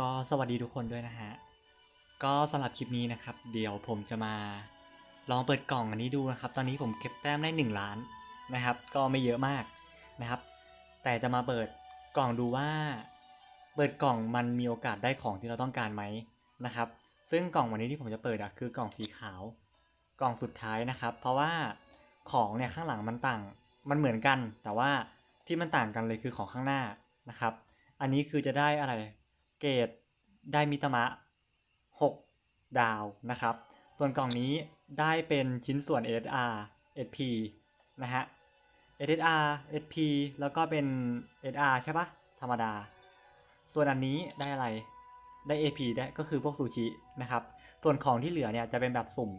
ก็สวัสดีทุกคนด้วยนะฮะ ก็สำหรับคลิปนี้นะครับ เดี๋ยวผมจะมาลองเปิดกล่องอันนี้ดูนะครับ ตอนนี้ผมเก็บแต้มได้ 1 ล้านนะครับ ก็ไม่เยอะมากนะครับ แต่จะมาเปิดกล่องดูว่า เปิดกล่องมันมีโอกาสได้ของที่เราต้องการไหมนะครับ ซึ่งกล่องวันนี้ที่ผมจะเปิดอะคือกล่องสีขาว กล่องสุดท้ายนะครับ เพราะว่าของเนี่ยข้างหลังมันต่าง มันเหมือนกัน แต่ว่าที่มันต่างกันเลยคือของข้างหน้านะครับ อันนี้คือจะได้อะไร เกรดได้มิตามะ 6 ดาวนะครับ ส่วนกล่องนี้ได้เป็นชิ้นส่วน SR SP นะฮะ SSR SP แล้วก็เป็น SR ใช่ปะธรรมดา ส่วนอันนี้ได้อะไร ได้ AP ได้ก็คือพวกซูชินะครับ ส่วนของที่เหลือเนี่ยจะเป็นแบบสุ่ม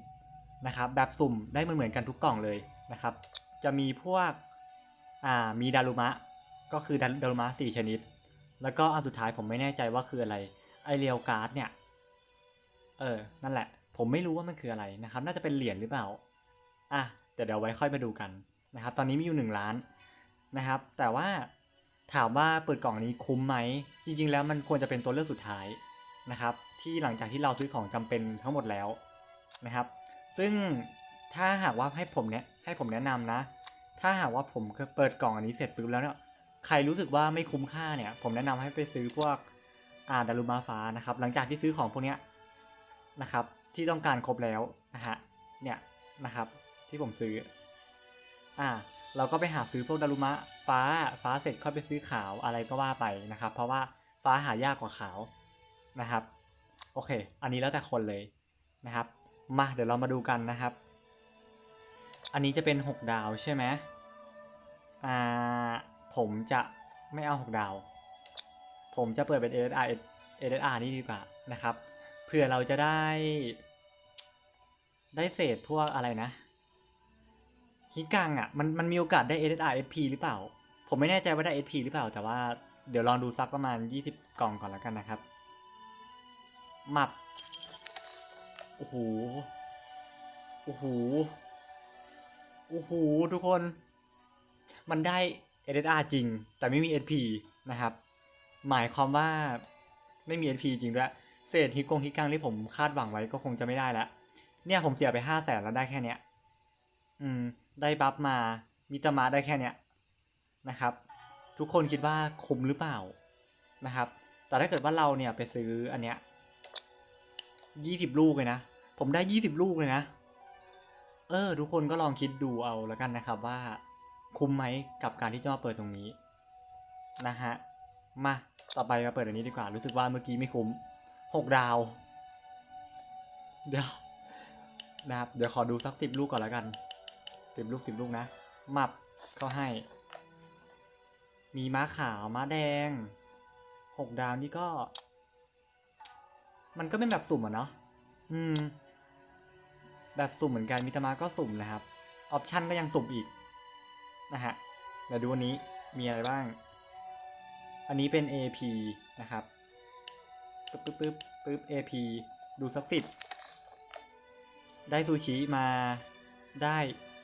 นะครับ แบบสุ่มได้เหมือนเหมือนๆกันทุกกล่องเลยนะครับ จะมีพวก อ่า มีดารุมะ ก็คือดาดารุมะสี่ชนิด แล้วก็อันสุดท้ายผมไม่แน่ใจว่าคืออะไรไอเรียวการ์ดเนี่ยเออนั่นแหละ ผมไม่รู้ว่ามันคืออะไรนะครับ น่าจะเป็นเหรียญหรือเปล่าอะแต่เดี๋ยวไว้ค่อยมาดูกันนะครับ ตอนนี้มีอยู่หนึ่งล้านนะครับ แต่ว่าถามว่าเปิดกล่องนี้คุ้มไหม จริง ๆ แล้วมันควรจะเป็นตัวเลือกสุดท้ายนะครับ ที่หลังจากที่เราซื้อของจำเป็นทั้งหมดแล้วนะครับ ซึ่งถ้าหากว่าให้ผมเนี้ยให้ผมแนะนำนะ ถ้าหากว่าผมเปิดกล่องอันนี้เสร็จปุ๊บแล้วเนี่ย ใครรู้สึกว่าไม่คุ้มค่าเนี่ย ผมแนะนำให้ไปซื้อพวกอ่าดารุมาฟ้านะครับ หลังจากที่ซื้อของพวกเนี้ยนะครับ ที่ต้องการครบแล้วนะฮะเนี่ยนะครับ ที่ผมซื้อ อ่า เราก็ไปหาซื้อพวกดารุมะฟ้าฟ้าเสร็จค่อยไปซื้อขาวอะไรก็ว่าไปนะครับ เพราะว่าฟ้าหายากกว่าขาวนะครับ โอเค อันนี้แล้วแต่คนเลยนะครับ มาเดี๋ยวเรามาดูกันนะครับ อันนี้จะเป็น 6 ดาวใช่ไหมอ่า ผมจะไม่เอา 6 ดาว ผมจะเปิดเป็น SSR SSR นี่ดีกว่านะครับ เพื่อเราจะได้ ได้เศษพวกอะไรนะฮิกังอะมันมันมีโอกาสได้ SSR SP หรือเปล่า ผมไม่แน่ใจว่าได้ SP หรือเปล่า แต่ว่าเดี๋ยวลองดูซักประมาณ 20 กล่องก่อนแล้วกันนะครับมับโอ้โหโอ้โหโอ้โหทุกคน มันได้ SSR จริง แต่ไม่มี SP นะครับ หมายความว่าไม่มี SP จริงด้วย เศษฮิกงฮิกังที่ผมคาดหวังไว้ก็คงจะไม่ได้แล้วเนี่ยผมเสียไปห้าแสนแล้วได้แค่เนี้ย อืม ได้บัฟมามิตามาได้แค่เนี้ยนะครับ ทุกคนคิดว่าคุ้มหรือเปล่านะครับ แต่ถ้าเกิดว่าเราเนี่ยไปซื้ออันเนี้ยยี่สิบลูกเลยนะ ผมได้ยี่สิบลูกเลยนะ เออ ทุกคนก็ลองคิดดูเอาแล้วกันนะครับว่า คุ้มไหมกับการที่จะมาเปิดตรงนี้นะฮะมาต่อไปมาเปิดอันนี้ดีกว่า รู้สึกว่าเมื่อกี้ไม่คุ้มหกดาว เดี๋ยวนะครับเดี๋ยวขอดูสักสิบลูกก่อนแล้วกันสิบลูกสิบลูกนะ มับก็ให้ มีม้าขาวม้าแดงหกดาวนี่ก็ มันก็เป็นแบบสุ่มอะเนาะอืม แบบสุ่มเหมือนกันมิตามาก็สุ่มนะครับ ออปชันก็ยังสุ่มอีก นะฮะเดี๋ยวดูวันนี้มีอะไรบ้าง อันนี้เป็น AP นะครับปึ๊บปึ๊บปึ๊บปึ๊บ AP ดูสักสิบได้ซูชิมาได้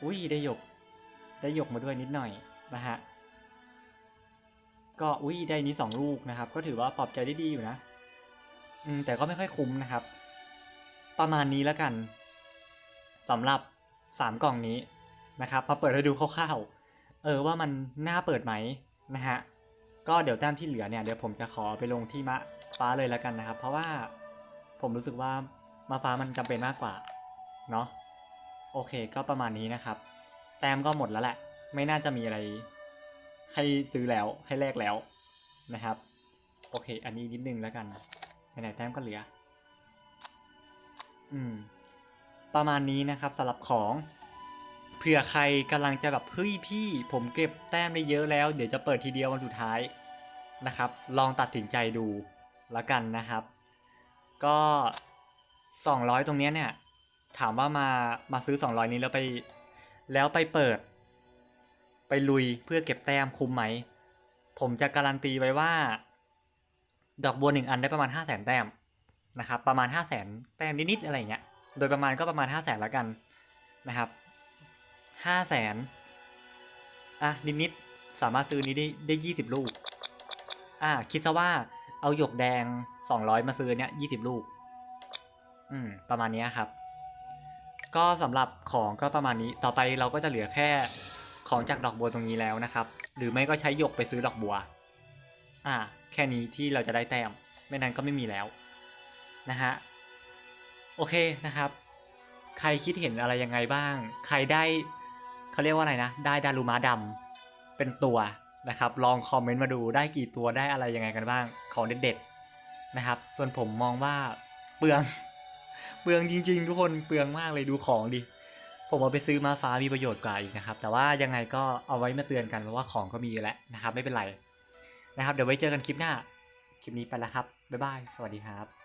อุ้ยได้หยก ได้หยกมาด้วยนิดหน่อยนะฮะ ก็อุ้ยได้นี้สองลูกนะครับ ก็ถือว่าปลอบใจได้ดีอยู่นะ อืมแต่ก็ไม่ค่อยคุ้มนะครับ ประมาณนี้แล้วกันสำหรับสามกล่องนี้นะครับ มาเปิดให้ดูคร่าวๆ เออว่ามันน่าเปิดไหมนะฮะก็เดี๋ยวแต้มที่เหลือเนี่ยเดี๋ยวผมจะขอไปลงที่มะฟ้าเลยแล้วกันนะครับ เพราะว่าผมรู้สึกว่ามาฟ้ามันจำเป็นมากกว่าเนาะโอเคก็ประมาณนี้นะครับ แต้มก็หมดแล้วแหละ ไม่น่าจะมีอะไรให้ซื้อแล้วให้แลกแล้วนะครับ โอเค อันนี้นิดนึงแล้วกันไหนๆแต้มก็เหลือ อืม ประมาณนี้นะครับสำหรับของ เผื่อใครกำลังจะแบบเฮ้ยพี่ ผมเก็บแต้มได้เยอะแล้ว เดี๋ยวจะเปิดทีเดียววันสุดท้ายนะครับ ลองตัดสินใจดูแล้วกันนะครับ ก็ 200 ตรงเนี้ยเนี่ย ถามว่ามามาซื้อ 200 นี้แล้วไป แล้วไปเปิด ไปลุยเพื่อเก็บแต้มคุ้มไหม ผมจะการันตีไว้ว่า ดอกบัวหนึ่งอันได้ประมาณ 5 0 0 0 0 0 แต้มนะครับ ประมาณ 5 0 0 0 0 0 แต้มนิดๆอะไรเงี้ย โดยประมาณก็ประมาณ 5 0 0 0 0 0แล้วกันนะครับ 5 0 0 0 0 0อะนิดๆสามารถซื้อนี้ได้ได้20ลูก อ่าคิดซะว่าเอาหยกแดงสองร้อยมาซื้อเนี่ยยี่สิบลูก อืม ประมาณนี้ครับ ก็สำหรับของก็ประมาณนี้ต่อไปเราก็จะเหลือแค่ของจากดอกบัวตรงนี้แล้วนะครับ หรือไม่ก็ใช้หยกไปซื้อดอกบัว อ่า แค่นี้ที่เราจะได้แต้ม ไม่นั้นก็ไม่มีแล้ว นะฮะ โอเคนะครับ ใครคิดเห็นอะไรยังไงบ้าง ใครได้ เขาเรียกว่าอะไรนะ ได้ดารุมะดำเป็นตัวนะครับ ลองคอมเมนต์มาดูได้กี่ตัวได้อะไรยังไงกันบ้างของเด็ดๆนะครับ ส่วนผมมองว่าเปลือง เปลืองจริง ๆ ทุกคนเปลืองมากเลยดูของดิ ผมเอาไปซื้อมาฟ้ามีประโยชน์กว่าอีกนะครับ แต่ว่ายังไงก็เอาไว้มาเตือนกันเพราะว่าของก็มีอยู่แล้วนะครับ ไม่เป็นไรนะครับ เดี๋ยวไว้เจอกันคลิปหน้า คลิปนี้ไปแล้วครับ บ๊ายบาย สวัสดีครับ